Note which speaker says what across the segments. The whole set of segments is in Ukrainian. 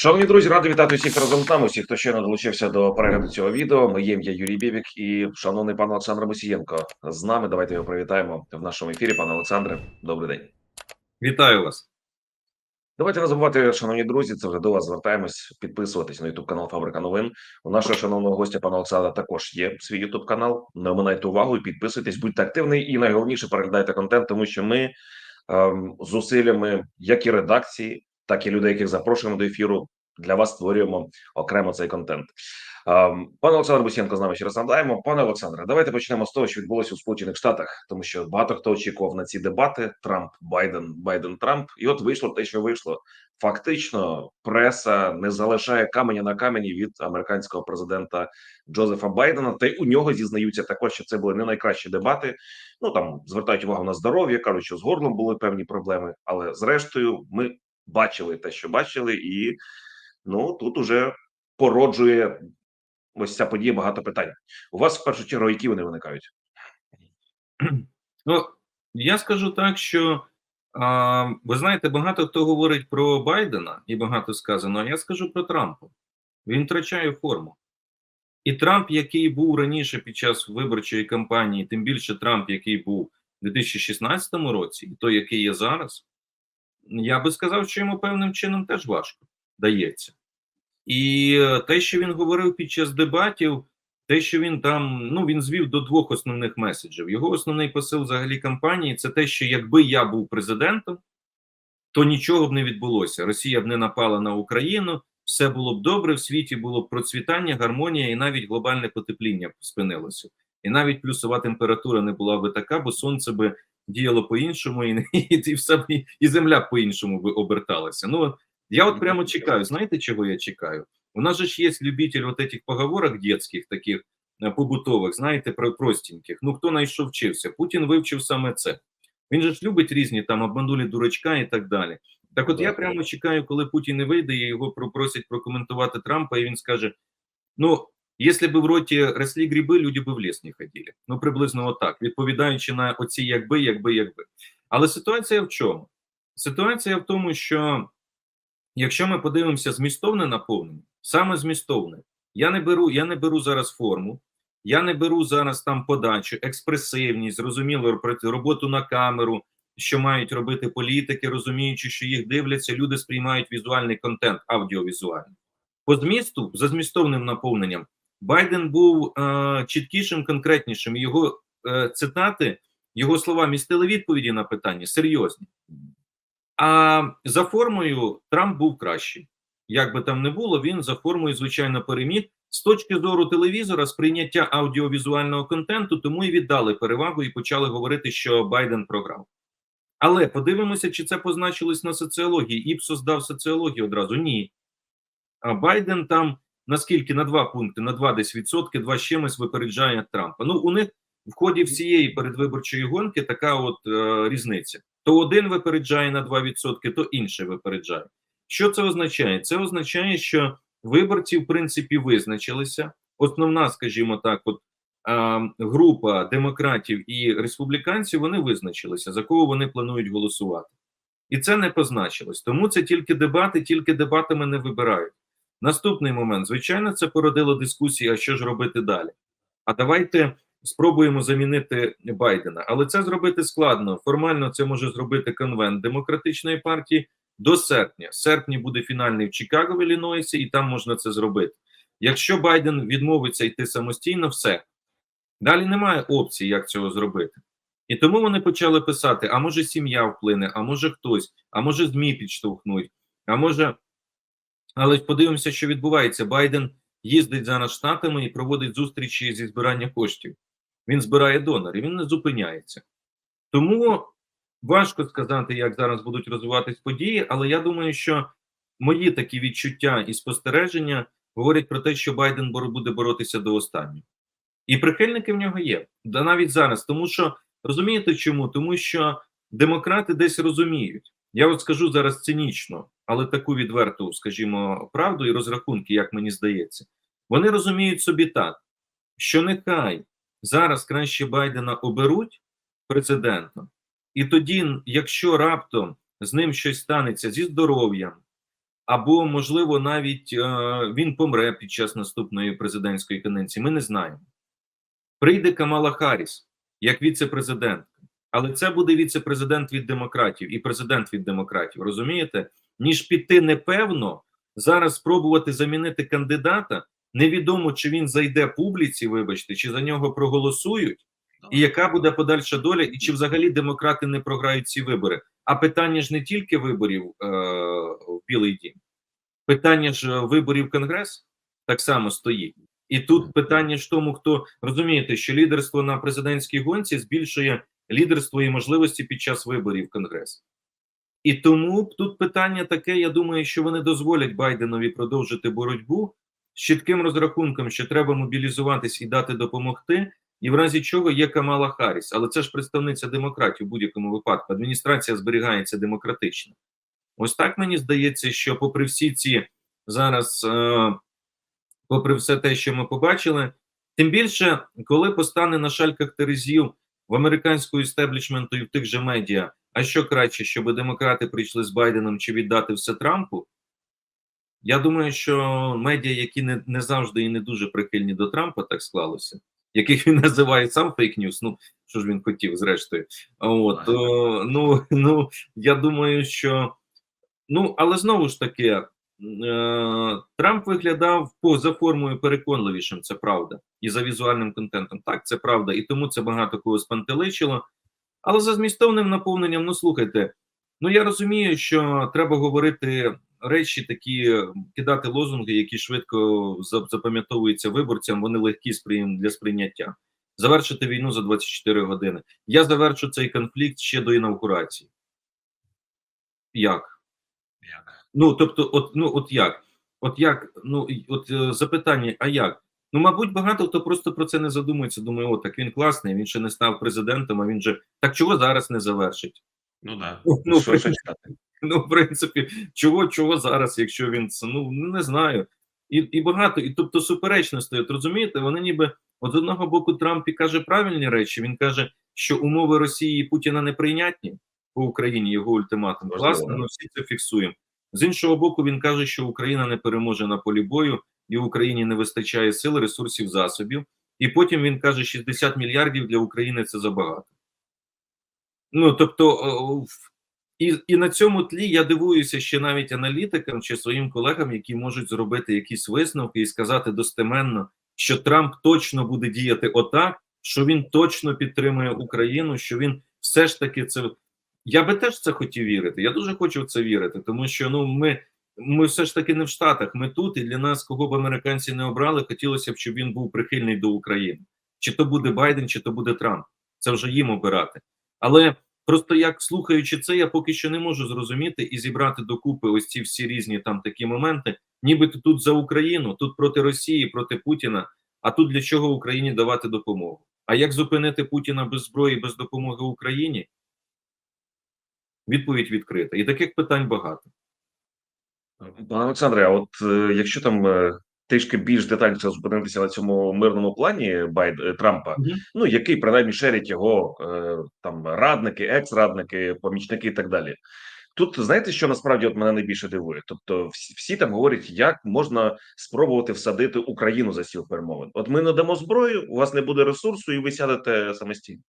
Speaker 1: Шановні друзі, радий вітати всіх разом з нами. Всіх, хто щойно долучився до перегляду цього відео. Моє ім'я Юрій Бібік і шановний пан Олександр Мосієнко з нами. Давайте його привітаємо в нашому ефірі. Пане Олександре, добрий день.
Speaker 2: Вітаю вас.
Speaker 1: Давайте не забувати, шановні друзі. Це вже до вас звертаємось. Підписуватись на Ютуб канал Фабрика новин. У нашого шановного гостя пана Олександра також є свій Ютуб канал. Не оминайте увагу і підписуйтесь, будьте активний і найголовніше переглядайте контент, тому що ми ем, зусиллями як і редакції, так і людей, яких запрошуємо до ефіру. Для вас створюємо окремо цей контент. Ем, Пане Олександр Бусєнко з нами ще раз надаємо. Пане Олександре, давайте почнемо з того, що відбулося у Сполучених Штатах, тому що багато хто очікував на ці дебати: Трамп, Байден, Байден, Трамп. І от вийшло те, що вийшло. Фактично, преса не залишає каменя на камені від американського президента Джозефа Байдена. Та й у нього зізнаються також, що це були не найкращі дебати. Ну там звертають увагу на здоров'я, кажуть, що з горлом були певні проблеми. Але зрештою, ми бачили те, що бачили, і ну тут уже породжує ось ця подія багато питань. У вас в першу чергу, які вони виникають?
Speaker 2: Ну, я скажу так, що а, ви знаєте, багато хто говорить про Байдена і багато сказано, а я скажу про Трампа. Він втрачає форму. І Трамп, який був раніше під час виборчої кампанії, тим більше Трамп, який був у 2016 році, і той, який є зараз, я би сказав, що йому певним чином теж важко дається. І е, те, що він говорив під час дебатів, те, що він там ну він звів до двох основних меседжів. Його основний посил взагалі кампанії це те, що якби я був президентом, то нічого б не відбулося. Росія б не напала на Україну, все було б добре, в світі було б процвітання, гармонія і навіть глобальне потепління спинилося. І навіть плюсова температура не була би така, бо сонце би діяло по-іншому, і, і, і все і, і земля по-іншому би оберталася. Ну я от прямо чекаю. Знаєте, чого я чекаю? У нас же ж є любитель вот этих поговорок детских, таких е, побутових, знаєте, про простеньких. Ну хто на що вчився? Путін вивчив саме це. Він же ж любить різні там обманулі дурачка і так далі. Так, от я прямо чекаю, коли Путін не вийде, і його просять прокоментувати Трампа, і він скаже: ну. Якщо б в роті росли гриби, люди б в ліс не ходили. Ну, приблизно отак, відповідаючи на оці якби, якби, якби. Але ситуація в чому? Ситуація в тому, що якщо ми подивимося змістовне наповнення, саме змістовне, я не беру, я не беру зараз форму, я не беру зараз там подачу, експресивність, зрозуміло, роботу на камеру, що мають робити політики, розуміючи, що їх дивляться, люди сприймають візуальний контент, аудіовізуальний. По змісту, за змістовним наповненням, Байден був е, чіткішим, конкретнішим. Його е, цитати, його слова містили відповіді на питання серйозні. А за формою Трамп був кращий. Як би там не було, він за формою, звичайно, переміг. З точки зору телевізора, сприйняття аудіовізуального контенту, тому і віддали перевагу і почали говорити, що Байден програв. Але подивимося, чи це позначилось на соціології. Іпсос дав соціологію одразу. Ні. А Байден там наскільки на два пункти, на два десь відсотки, два чимось випереджає Трампа. Ну, у них в ході всієї передвиборчої гонки така от е, різниця: то один випереджає на 2%, то інший випереджає. Що це означає? Це означає, що виборці, в принципі, визначилися. Основна, скажімо так, от е, група демократів і республіканців вони визначилися, за кого вони планують голосувати. І це не позначилось. Тому це тільки дебати, тільки дебатами не вибирають. Наступний момент, звичайно, це породило дискусію, а що ж робити далі. А давайте спробуємо замінити Байдена. Але це зробити складно. Формально це може зробити конвент демократичної партії до серпня. В серпні буде фінальний в Чикаго в Іллінойсі, і там можна це зробити. Якщо Байден відмовиться йти самостійно, все далі немає опції, як цього зробити. І тому вони почали писати: а може сім'я вплине, а може хтось, а може ЗМІ підштовхнуть, а може. Але подивимося, що відбувається. Байден їздить зараз штатами і проводить зустрічі зі збирання коштів. Він збирає донори, він не зупиняється. Тому важко сказати, як зараз будуть розвиватись події, але я думаю, що мої такі відчуття і спостереження говорять про те, що Байден буде боротися до останнього. І прихильники в нього є. Да навіть зараз. Тому що розумієте чому? Тому що демократи десь розуміють. Я от скажу зараз цинічно, але таку відверту, скажімо, правду і розрахунки, як мені здається, вони розуміють собі так, що нехай зараз краще Байдена оберуть президентом, і тоді, якщо раптом з ним щось станеться зі здоров'ям, або, можливо, навіть е, він помре під час наступної президентської каденції. Ми не знаємо. Прийде Камала Харріс як віце-президентка, але це буде віце-президент від демократів і президент від демократів. Розумієте? Ніж піти непевно, зараз спробувати замінити кандидата. Невідомо, чи він зайде публіці, вибачте, чи за нього проголосують, і яка буде подальша доля, і чи взагалі демократи не програють ці вибори. А питання ж не тільки виборів е, в Білий Дім, питання ж е, виборів Конгрес так само стоїть. І тут питання ж тому, хто розумієте, що лідерство на президентській гонці збільшує лідерство і можливості під час виборів в Конгрес. І тому тут питання таке: я думаю, що вони дозволять Байденові продовжити боротьбу з чітким розрахунком, що треба мобілізуватись і дати допомогти, і в разі чого є Камала Харріс. Але це ж представниця демократів в будь-якому випадку. Адміністрація зберігається демократично. Ось так мені здається, що, попри всі ці зараз, е, попри все те, що ми побачили, тим більше, коли постане на шальках терезів в американського істеблішменту і в тих же медіа, а що краще, щоб демократи прийшли з Байденом чи віддати все Трампу? Я думаю, що медіа, які не, не завжди і не дуже прихильні до Трампа, так склалося, яких він називає сам фейк-ньюс, ну що ж він хотів, зрештою. От о, ну, ну я думаю, що ну, але знову ж таки, Трамп виглядав поза формою переконливішим, це правда, і за візуальним контентом. Так, це правда, і тому це багато кого спантеличило. Але за змістовним наповненням, ну слухайте, ну я розумію, що треба говорити речі, такі кидати лозунги, які швидко запам'ятовуються виборцям, вони легкі для сприйняття. Завершити війну за 24 години. Я завершу цей конфлікт ще до інаугурації. Як?
Speaker 1: Як?
Speaker 2: Ну, тобто, от ну от як? От як? Ну от е, запитання, а як? Ну, мабуть, багато хто просто про це не задумується. Думає, о, так він класний, він ще не став президентом, а він же так чого зараз не завершить?
Speaker 1: Ну да.
Speaker 2: Ну,
Speaker 1: що, що?
Speaker 2: Ну, в принципі, чого чого зараз, якщо він це ну не знаю, і і багато, і тобто суперечності, от розумієте, вони ніби от з одного боку Трамп і каже правильні речі. Він каже, що умови Росії і Путіна неприйнятні по Україні. Його ультиматум класно, ну всі це фіксуємо. З іншого боку, він каже, що Україна не переможе на полі бою, і Україні не вистачає сил, ресурсів, засобів. І потім він каже, 60 мільярдів для України це забагато. Ну тобто. І і на цьому тлі я дивуюся ще навіть аналітикам чи своїм колегам, які можуть зробити якісь висновки і сказати достеменно, що Трамп точно буде діяти отак, що він точно підтримує Україну, що він все ж таки це. Я би теж це хотів вірити. Я дуже хочу в це вірити, тому що ну ми ми все ж таки не в Штатах. Ми тут, і для нас, кого б американці не обрали, хотілося б, щоб він був прихильний до України. Чи то буде Байден, чи то буде Трамп. Це вже їм обирати. Але. Просто як слухаючи це, я поки що не можу зрозуміти і зібрати докупи ось ці всі різні там такі моменти, нібито тут за Україну, тут проти Росії, проти Путіна. А тут для чого Україні давати допомогу? А як зупинити Путіна без зброї, без допомоги Україні? Відповідь відкрита. І таких питань багато.
Speaker 1: Пане Олександре, а от е, якщо там е, трішки більш детальніше зупинитися на цьому мирному плані Байд е, Трампа,
Speaker 2: Мгм.
Speaker 1: ну який принаймні шерять його там радники, екс-радники, помічники і так далі. Тут знаєте, що насправді от мене найбільше дивує? Тобто, всі, всі там говорять, як можна спробувати всадити Україну за стіл перемовин. От ми надамо зброю, у вас не буде ресурсу, і ви сядете самостійно.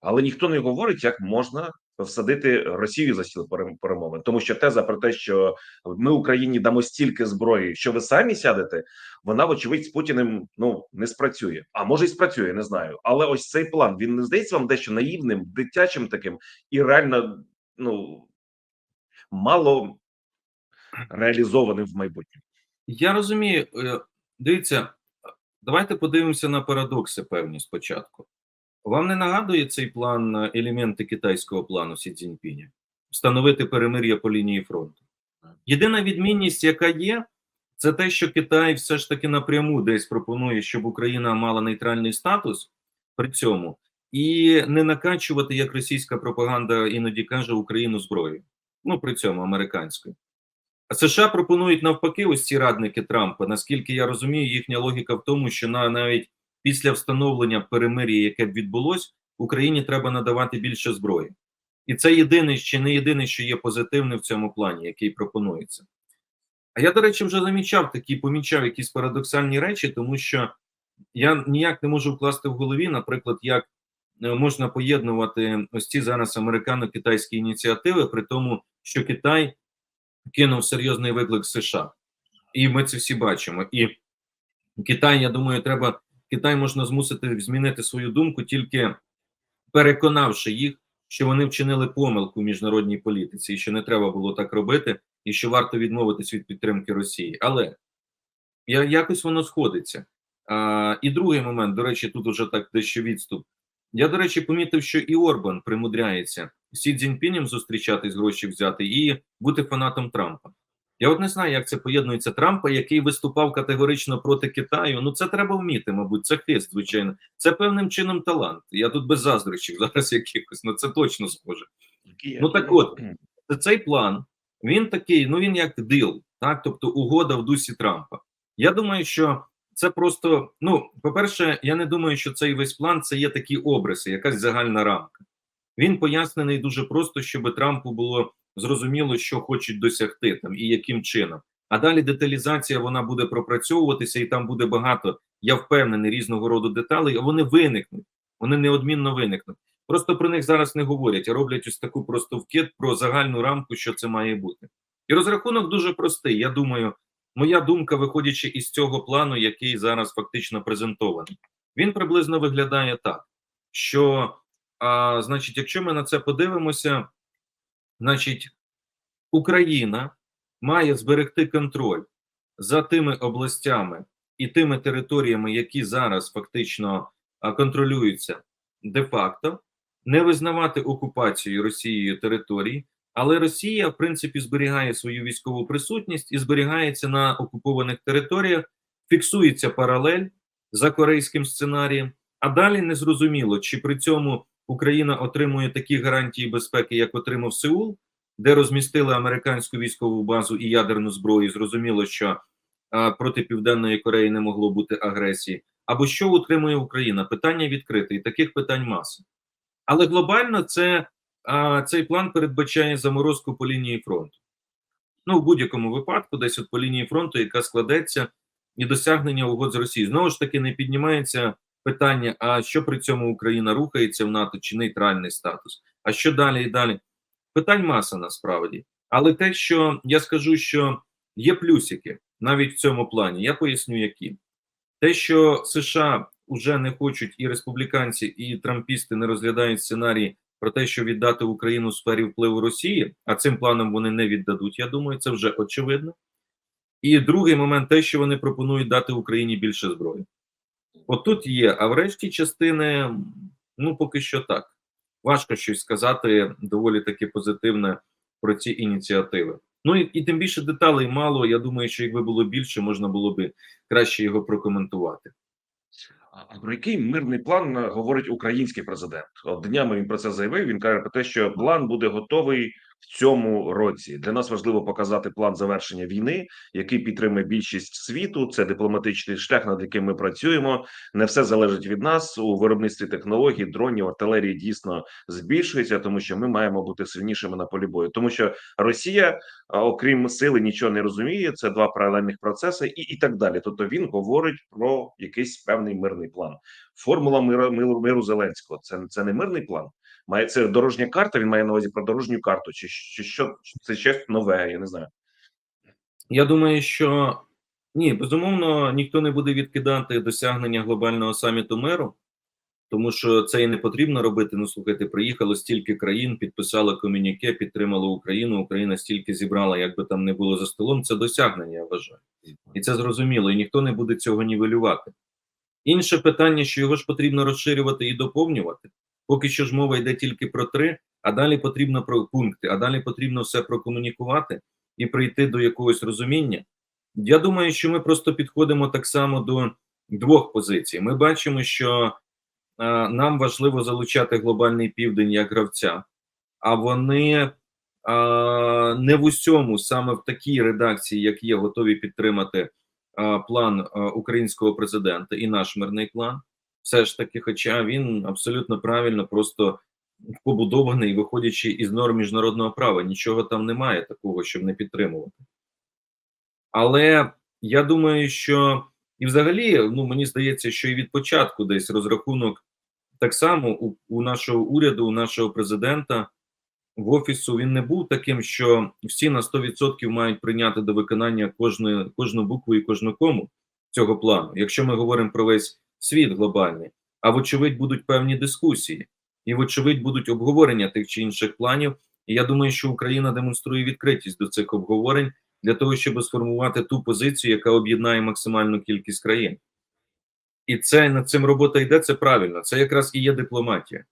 Speaker 1: Але ніхто не говорить, як можна всадити Росію за стіл перемовин, тому що теза про те, що ми Україні дамо стільки зброї, що ви самі сядете, вона вочевидь з Путіним ну не спрацює. А може й спрацює, не знаю. Але ось цей план він не здається вам дещо наївним, дитячим таким і реально ну мало реалізованим в майбутньому.
Speaker 2: Я розумію, е, дивіться, давайте подивимося на парадокси певні спочатку. Вам не нагадує цей план е, елементи китайського плану Сі Цзіньпіня? Встановити перемир'я по лінії фронту. Єдина відмінність, яка є, це те, що Китай все ж таки напряму десь пропонує, щоб Україна мала нейтральний статус при цьому, і не накачувати, як російська пропаганда іноді каже, Україну зброєю. Ну, при цьому американською. А США пропонують навпаки, ось ці радники Трампа. Наскільки я розумію, їхня логіка в тому, що на навіть після встановлення перемир'я, яке б відбулось, Україні треба надавати більше зброї. І це єдине, чи не єдине, що є позитивне в цьому плані, який пропонується. А я, до речі, вже замічав такі, помічав якісь парадоксальні речі, тому що я ніяк не можу вкласти в голові, наприклад, як е, можна поєднувати ось ці зараз американо-китайські ініціативи, при тому, що Китай кинув серйозний виклик США, і ми це всі бачимо. І Китай, я думаю, треба Китай можна змусити змінити свою думку, тільки переконавши їх, що вони вчинили помилку в міжнародній політиці, і що не треба було так робити, і що варто відмовитись від підтримки Росії. Але я, якось воно сходиться. А, і другий момент, до речі, тут уже так дещо відступ. Я, до речі, помітив, що і Орбан примудряється Сі Цзіньпінем зустрічатись, гроші взяти і бути фанатом Трампа. Я от не знаю, як це поєднується Трампа, який виступав категорично проти Китаю. Ну це треба вміти, мабуть, це хист, звичайно. Це певним чином талант. Я тут без заздрощів зараз якихось, ну це точно схоже. Ну, так от. Цей план він такий, ну він як дил, так, тобто угода в дусі Трампа. Я думаю, що це просто. Ну, по-перше, я не думаю, що цей весь план це є такі обриси, якась загальна рамка. Він пояснений дуже просто, щоб Трампу було зрозуміло, що хочуть досягти там і яким чином. А далі деталізація вона буде пропрацьовуватися, і там буде багато, я впевнений, різного роду деталей. Вони виникнуть, вони неодмінно виникнуть. Просто про них зараз не говорять, а роблять ось таку просто вкид про загальну рамку, що це має бути. І розрахунок дуже простий. Я думаю, моя думка, виходячи із цього плану, який зараз фактично презентований, він приблизно виглядає так, що, а, значить, якщо ми на це подивимося, значить, Україна має зберегти контроль за тими областями і тими територіями, які зараз фактично контролюються де-факто, не визнавати окупацію Росією територій, але Росія, в принципі, зберігає свою військову присутність і зберігається на окупованих територіях, фіксується паралель за корейським сценарієм. А далі незрозуміло, чи при цьому Україна отримує такі гарантії безпеки, як отримав Сеул, де розмістили американську військову базу і ядерну зброю. Зрозуміло, що а, проти Південної Кореї не могло бути агресії. Або що утримує Україна? Питання відкрите, і таких питань маса. Але глобально це а, цей план передбачає заморозку по лінії фронту. Ну, в будь-якому випадку, десь от по лінії фронту, яка складеться, і досягнення угод з Росією. Знову ж таки, не піднімається питання: а що при цьому Україна рухається в НАТО чи нейтральний статус? А що далі і далі? Питань маса насправді. Але те, що я скажу, що є плюсики навіть в цьому плані, я поясню, які. Те, що США вже не хочуть, і республіканці, і трампісти не розглядають сценарій про те, що віддати Україну в сфері впливу Росії, а цим планом вони не віддадуть. Я думаю, це вже очевидно. І другий момент, те, що вони пропонують дати Україні більше зброї. От тут є, а в решті частини, ну поки що так. Важко щось сказати доволі таки позитивне про ці ініціативи. Ну і, і тим більше деталей мало. Я думаю, що якби було більше, можна було би краще його прокоментувати.
Speaker 1: А про який мирний план говорить український президент? От днями він про це заявив. Він каже про те, що план буде готовий цьому році. Для нас важливо показати план завершення війни, який підтримує більшість світу. Це дипломатичний шлях, над яким ми працюємо. Не все залежить від нас у виробництві технологій, дронів, артилерії дійсно збільшується, тому що ми маємо бути сильнішими на полі бою. Тому що Росія, окрім сили, нічого не розуміє. Це два паралельних процеси, і, і так далі. Тобто він говорить про якийсь певний мирний план. Формула миру, миру Зеленського. Це це не мирний план. Має це дорожня карта. Він має на увазі про дорожню карту, чи, чи що це щось нове? Я не знаю.
Speaker 2: Я думаю, що ні, безумовно, ніхто не буде відкидати досягнення глобального саміту миру, тому що це і не потрібно робити. Ну, слухайте, приїхало стільки країн, підписало комюніке, підтримало Україну. Україна стільки зібрала, як би там не було за столом. Це досягнення, я вважаю, і це зрозуміло. І ніхто не буде цього нівелювати. Інше питання, що його ж потрібно розширювати і доповнювати. Поки що ж мова йде тільки про три, а далі потрібно про пункти, а далі потрібно все прокомунікувати і прийти до якогось розуміння. Я думаю, що ми просто підходимо так само до двох позицій. Ми бачимо, що а, нам важливо залучати глобальний південь як гравця, а вони а, не в усьому, саме в такій редакції, як є, готові підтримати а, план а, українського президента і наш мирний план. Все ж таки, хоча він абсолютно правильно просто побудований, виходячи із норм міжнародного права, нічого там немає такого, щоб не підтримувати. Але я думаю, що і взагалі, ну мені здається, що і від початку десь розрахунок так само у, у нашого уряду, у нашого президента в офісу він не був таким, що всі на 100% мають прийняти до виконання кожну, кожну букву і кожну кому цього плану. Якщо ми говоримо про весь світ глобальний, а вочевидь будуть певні дискусії, і вочевидь будуть обговорення тих чи інших планів. І я думаю, що Україна демонструє відкритість до цих обговорень для того, щоб сформувати ту позицію, яка об'єднає максимальну кількість країн. І це над цим робота йде, це правильно. Це якраз і є дипломатія.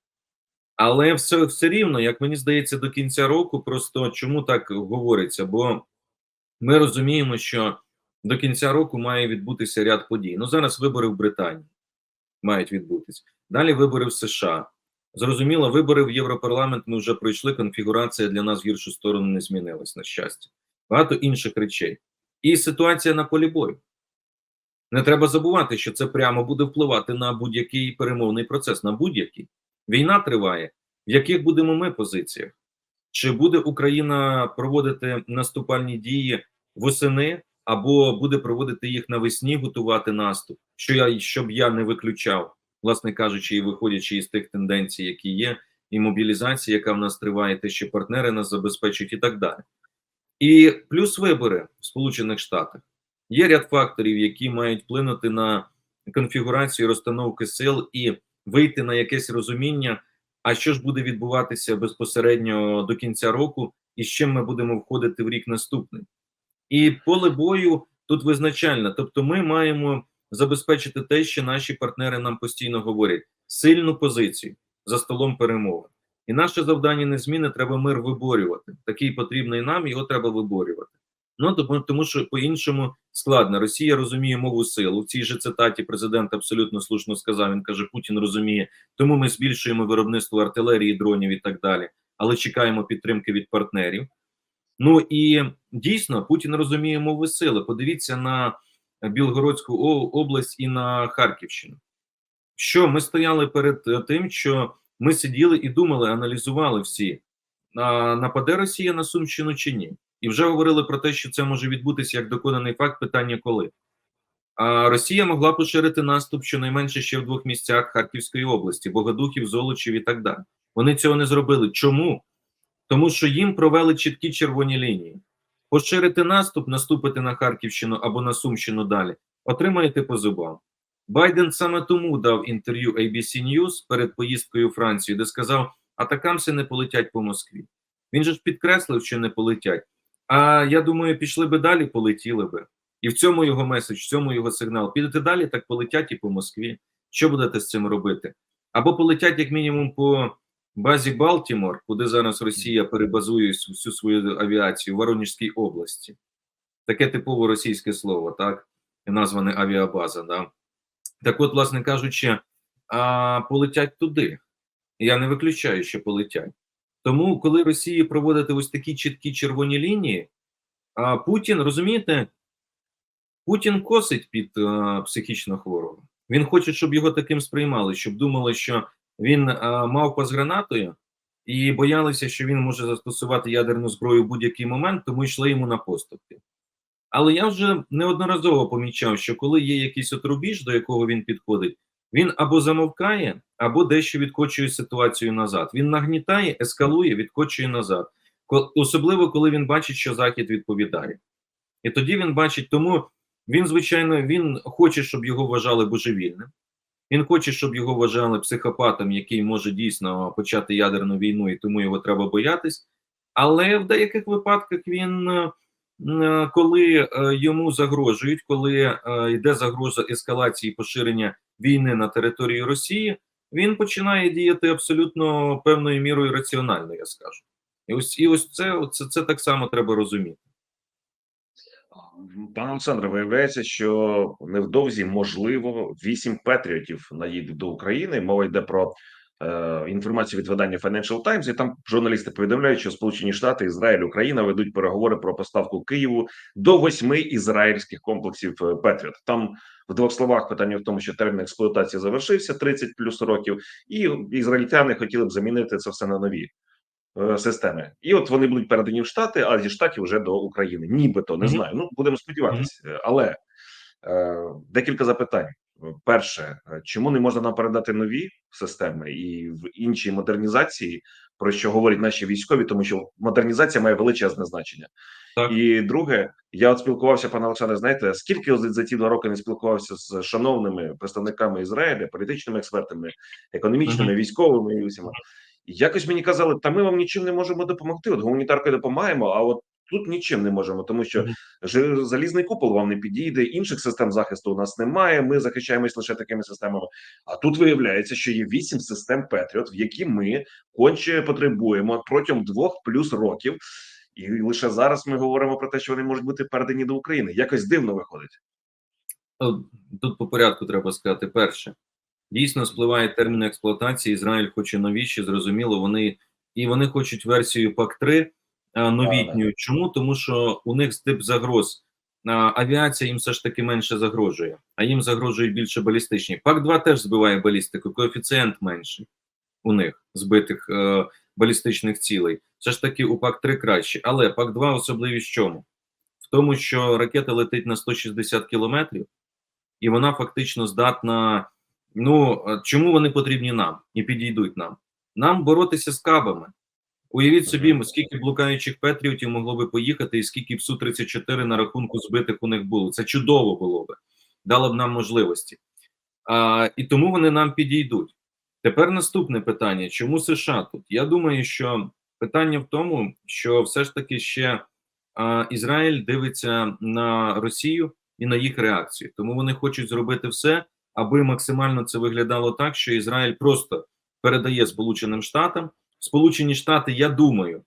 Speaker 2: Але все, все рівно, як мені здається, до кінця року, просто чому так говориться? Бо ми розуміємо, що до кінця року має відбутися ряд подій. Ну зараз вибори в Британії мають відбутися. Далі вибори в США. Зрозуміло, вибори в Європарламент ми вже пройшли. Конфігурація для нас в гіршу сторону не змінилась, на щастя. Багато інших речей. І ситуація на полі бою. Не треба забувати, що це прямо буде впливати на будь-який перемовний процес, на будь-який. Війна триває. В яких будемо ми позиціях? Чи буде Україна проводити наступальні дії восени, або буде проводити їх навесні, готувати наступ? Що я щоб я не виключав, власне кажучи, і виходячи із тих тенденцій, які є, і мобілізація, яка в нас триває, те, що партнери нас забезпечують, і так далі. І плюс вибори в Сполучених Штатах. Є ряд факторів, які мають вплинути на конфігурацію розстановки сил і вийти на якесь розуміння, а що ж буде відбуватися безпосередньо до кінця року, і з чим ми будемо входити в рік наступний. І поле бою тут визначальне. Тобто, ми маємо забезпечити те, що наші партнери нам постійно говорять: сильну позицію за столом перемови. І наше завдання не зміни, треба мир виборювати. Такий потрібний нам, його треба виборювати. Ну тому, тому що по-іншому складно. Росія розуміє мову сил. У цій же цитаті президент абсолютно слушно сказав. Він каже: Путін розуміє, тому ми збільшуємо виробництво артилерії, дронів і так далі, але чекаємо підтримки від партнерів. Ну і дійсно Путін розуміє мови сили. Подивіться на Білгородську область і на Харківщину. Що ми стояли перед тим, що ми сиділи і думали, аналізували всі, а нападе Росія на Сумщину чи ні, і вже говорили про те, що це може відбутися як доконаний факт питання коли. А Росія могла поширити наступ щонайменше ще в двох місцях Харківської області, Богодухів, Золочів і так далі. Вони цього не зробили. Чому? Тому що їм провели чіткі червоні лінії. Поширити наступ, наступити на Харківщину або на Сумщину далі, отримаєте по зубам. Байден саме тому дав інтерв'ю ABC News перед поїздкою у Францію, де сказав: атакамси не полетять по Москві. Він же ж підкреслив, що не полетять. А я думаю, пішли би далі, полетіли би. І в цьому його меседж, в цьому його сигнал. Підете далі, так полетять і по Москві. Що будете з цим робити? Або полетять, як мінімум, по базі Балтімор, куди зараз Росія перебазує всю свою авіацію в Воронежській області. Таке типово російське слово, так? Назване авіабаза. Да? Так от, власне кажучи, а, полетять туди. Я не виключаю, що полетять. Тому, коли Росії проводити ось такі чіткі червоні лінії, а Путін, розумієте, Путін косить під а, психічно хворого. Він хоче, щоб його таким сприймали, щоб думали, що він а, мавпа з гранатою, і боялися, що він може застосувати ядерну зброю в будь-який момент, тому йшли йому на поступки. Але я вже неодноразово помічав, що коли є якийсь от рубіж, до якого він підходить, він або замовкає, або дещо відкочує ситуацію назад. Він нагнітає, ескалує, відкочує назад. Особливо, коли він бачить, що Захід відповідає. І тоді він бачить, тому він, звичайно, він хоче, щоб його вважали божевільним. Він хоче, щоб його вважали психопатом, який може дійсно почати ядерну війну, і тому його треба боятись. Але в деяких випадках він коли йому загрожують, коли йде загроза ескалації поширення війни на території Росії, він починає діяти абсолютно певною мірою раціонально, я скажу. І ось і ось це, це, це так само треба розуміти.
Speaker 1: Пане Олександре, виявляється, що невдовзі можливо вісім патріотів наїдуть до України. Мова йде про е, інформацію від видання Financial Times, і там журналісти повідомляють, що Сполучені Штати, Ізраїль, Україна ведуть переговори про поставку Києву до восьми ізраїльських комплексів Петріот. Там в двох словах питання в тому, що термін експлуатації завершився 30 плюс років, і ізраїльтяни хотіли б замінити це все на нові. Е, системи, і от вони будуть передані в штати, а зі штатів вже до України. Нібито не знаю. Ну будемо сподіватися, але е, декілька запитань. Перше, е, чому не можна нам передати нові системи і в іншій модернізації, про що говорять наші військові, тому що модернізація має величезне значення.
Speaker 2: Так.
Speaker 1: І друге, я от спілкувався, пане Олександре. Знаєте, скільки за ці два роки не спілкувався з шановними представниками Ізраїля, політичними експертами, економічними,
Speaker 2: Мгм.
Speaker 1: військовими і усіма. Якось мені казали, та ми вам нічим не можемо допомогти. От гуманітаркою допомагаємо, а от тут нічим не можемо, тому що залізний купол вам не підійде. Інших систем захисту у нас немає. Ми захищаємось лише такими системами. А тут виявляється, що є вісім систем Петріот, в які ми конче потребуємо протягом двох плюс років. І лише зараз ми говоримо про те, що вони можуть бути передані до України. Якось дивно виходить.
Speaker 2: Ну, Тут по порядку треба сказати. Перше, дійсно спливає термін експлуатації. Ізраїль хоче новіші, зрозуміло. Вони і вони хочуть версію ПАК 3 новітню. Чому? Тому що у них тип загроз. Авіація їм все ж таки менше загрожує, а їм загрожують більше балістичні. ПАК 2 теж збиває балістику, коефіцієнт менший у них збитих е, балістичних цілей. Все ж таки у ПАК 3 краще. Але ПАК 2 особливість в чому? В тому, що ракета летить на 160 кілометрів, і вона фактично здатна. Ну е, чому вони потрібні нам і підійдуть нам? Нам боротися з кабами. Уявіть собі, скільки блукаючих Петріотів могло би поїхати, і скільки б Су-34 на рахунку збитих у них було. Це чудово було би, дало б нам можливості. А, і тому вони нам підійдуть. Тепер наступне питання: чому США тут? Я думаю, що питання в тому, що все ж таки ще а, Ізраїль дивиться на Росію і на їх реакцію. Тому вони хочуть зробити все, аби максимально це виглядало так, що Ізраїль просто передає Сполученим Штатам. Сполучені Штати, я думаю,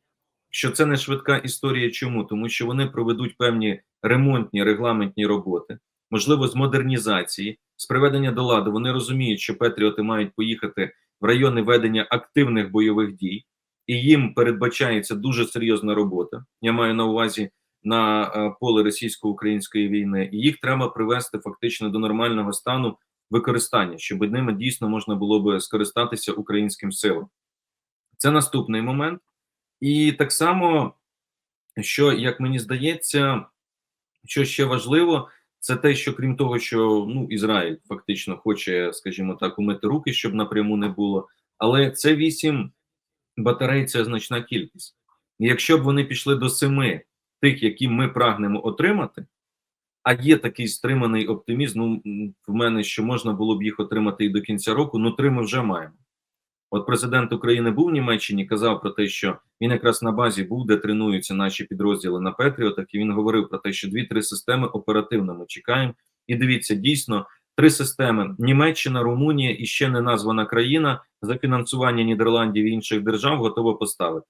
Speaker 2: що це не швидка історія. Чому? Тому що вони проведуть певні ремонтні регламентні роботи, можливо, з модернізації, з приведення до ладу. Вони розуміють, що Петріоти мають поїхати в райони ведення активних бойових дій, і їм передбачається дуже серйозна робота. Я маю на увазі на е, поле російсько-української війни, і їх треба привести фактично до нормального стану використання, щоб ними дійсно можна було би скористатися українським силам. Це наступний момент. І так само, що, як мені здається, що ще важливо, це те, що крім того, що ну, Ізраїль фактично хоче, скажімо так, умити руки, щоб напряму не було. Але це вісім батарей це значна кількість. І якщо б вони пішли до семи тих, які ми прагнемо отримати, а є такий стриманий оптимізм, ну в мене що можна було б їх отримати і до кінця року, ну три ми вже маємо. От президент України був в Німеччині, казав про те, що він якраз на базі був, де тренуються наші підрозділи на Петріотах, і він говорив про те, що дві-три системи оперативно ми чекаємо. І дивіться, дійсно, три системи: Німеччина, Румунія і ще не названа країна за фінансування Нідерландів і інших держав готова поставити.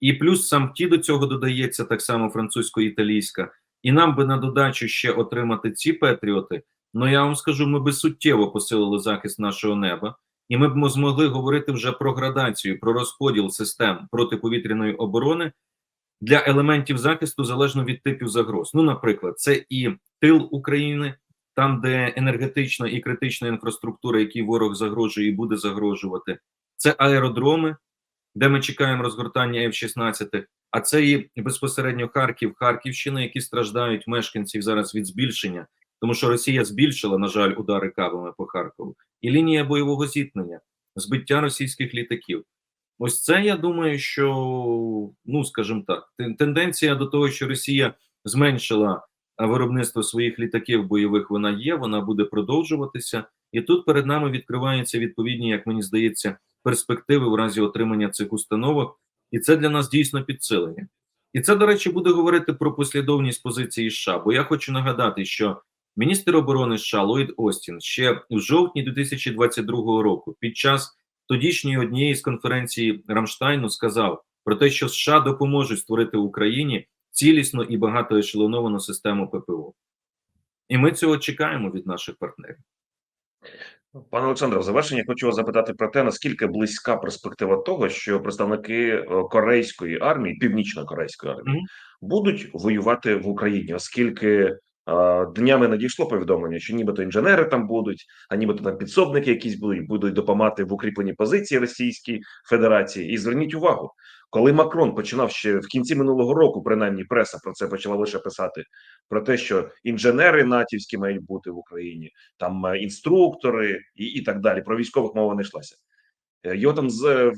Speaker 2: І плюс сам ті до цього додається так само французько-італійська. І нам би на додачу ще отримати ці Петріоти. Ну я вам скажу, ми би суттєво посилили захист нашого неба. І ми б змогли говорити вже про градацію, про розподіл систем протиповітряної оборони для елементів захисту залежно від типів загроз. Ну, наприклад, це і тил України, там, де енергетична і критична інфраструктура, які ворог загрожує і буде загрожувати, це аеродроми, де ми чекаємо розгортання F-16, а це і безпосередньо Харків, Харківщина, які страждають мешканців зараз від збільшення, тому що Росія збільшила, на жаль, удари кабами по Харкову, і лінія бойового зіткнення, збиття російських літаків. Ось це я думаю, що ну скажімо так, тенденція до того, що Росія зменшила виробництво своїх літаків бойових, вона є, вона буде продовжуватися, і тут перед нами відкриваються відповідні, як мені здається, перспективи в разі отримання цих установок, і це для нас дійсно підсилення. І це, до речі, буде говорити про послідовність позиції США. Бо я хочу нагадати, що міністр оборони США Ллойд Остін ще у жовтні 2022 року, під час тодішньої однієї з конференцій Рамштайну, сказав про те, що США допоможуть створити Україні цілісну і багатоешелоновану систему ППО. І ми цього чекаємо від наших партнерів.
Speaker 1: Пане Олександре, в завершення хочу вас запитати про те, наскільки близька перспектива того, що представники е, корейської армії, північно-корейської армії,
Speaker 2: Мгм.
Speaker 1: будуть воювати в Україні, оскільки Днями надійшло повідомлення, що нібито інженери там будуть, а нібито там підсобники якісь будуть, будуть допомагати в укріпленні позиції Російській Федерації. І зверніть увагу, коли Макрон починав ще в кінці минулого року, принаймні преса про це почала лише писати про те, що інженери натівські мають бути в Україні, там е, інструктори і, і так далі. Про військових мова не йшлася. Е, Його там з е,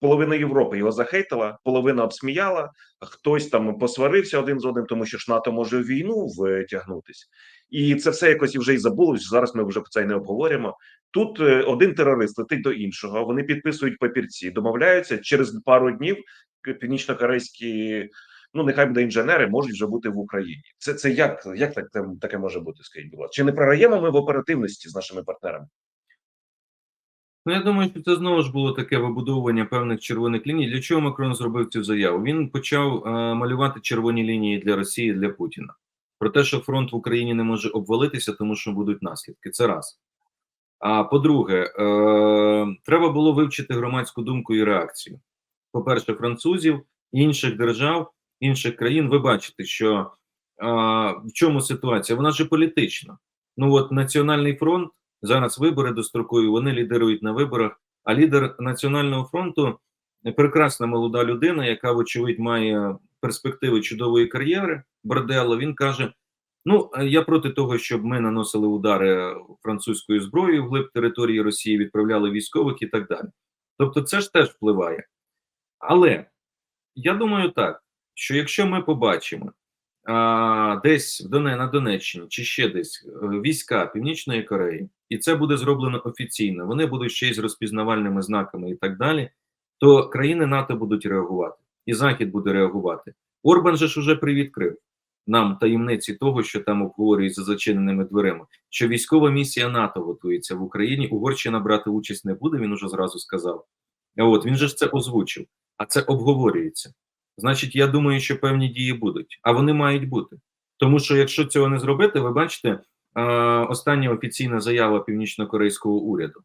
Speaker 1: половина Європи його захейтила, половина обсміяла, хтось там посварився один з одним, тому що ж НАТО може в війну втягнутись. І це все якось вже і забулось. Зараз ми вже про це й не обговорюємо. Тут е, один терорист летить до іншого. Вони підписують папірці, домовляються через пару днів. Північно-корейські, ну нехай буде інженери, можуть вже бути в Україні. Це це як, як так таке може бути? Скажіть, чи не програємо ми в оперативності з нашими партнерами?
Speaker 2: Ну, я думаю, що це знову ж було таке вибудовування певних червоних ліній. Для чого Макрон зробив цю заяву? Він почав е, малювати червоні лінії для Росії для Путіна. Про те, що фронт в Україні не може обвалитися, тому що будуть наслідки. Це раз. А по-друге, е, треба було вивчити громадську думку і реакцію. По-перше, французів, інших держав, інших країн. Ви бачите, що е, в чому ситуація? Вона ж політична. Ну от Національний фронт зараз вибори дострокові, вони лідирують на виборах. А лідер Національного фронту прекрасна молода людина, яка, вочевидь, має перспективи чудової кар'єри. Борделло, він каже: Ну, я проти того, щоб ми наносили удари французькою зброєю в глиб території Росії, відправляли військових і так далі. Тобто, це ж теж впливає. Але я думаю так, що якщо ми побачимо десь на Донеччині чи ще десь е, війська Північної Кореї, і це буде зроблено офіційно, вони будуть ще й з розпізнавальними знаками і так далі, то країни НАТО будуть реагувати, і Захід буде реагувати. Орбан же ж уже привідкрив нам таємниці того, що там обговорюють за зачиненими дверима, що військова місія НАТО готується в Україні. Угорщина брати участь не буде. Він уже зразу сказав. А От він же ж це озвучив, а це обговорюється. Значить, я думаю, що певні дії будуть, а вони мають бути. Тому що якщо цього не зробити, ви бачите, е, остання офіційна заява північно-корейського уряду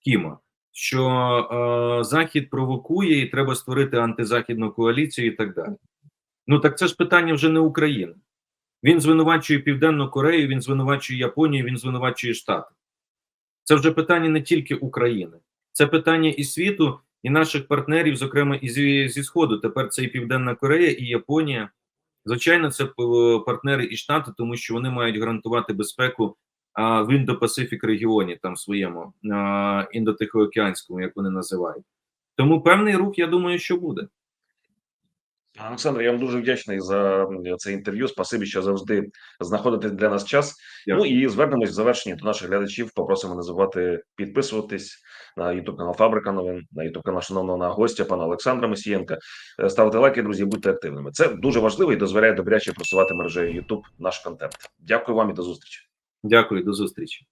Speaker 2: Кіма, що е, Захід провокує і треба створити антизахідну коаліцію і так далі. Ну так це ж питання вже не України. Він звинувачує Південну Корею, він звинувачує Японію, він звинувачує Штати. Це вже питання не тільки України, це питання і світу, і наших партнерів, зокрема і зі, зі Сходу. Тепер це і Південна Корея, і Японія. Звичайно, це партнери і Штати, тому що вони мають гарантувати безпеку а, в Індо-Пасифік регіоні, там своєму індотихоокеанському, як вони називають. Тому певний рух, я думаю, що буде.
Speaker 1: Олександр, я вам дуже вдячний за це інтерв'ю. Спасибі, що завжди знаходите для нас час.
Speaker 2: Дякую.
Speaker 1: Ну і звернемось в завершенні до наших глядачів. Попросимо не забувати підписуватись на YouTube канал Фабрика Новин, на YouTube канал шановного на гостя пана Олександра Мосієнка. Е, Ставте лайки, друзі, будьте активними. Це дуже важливо і дозволяє добряче просувати мережею YouTube наш контент. Дякую вам і до зустрічі.
Speaker 2: Дякую, до зустрічі.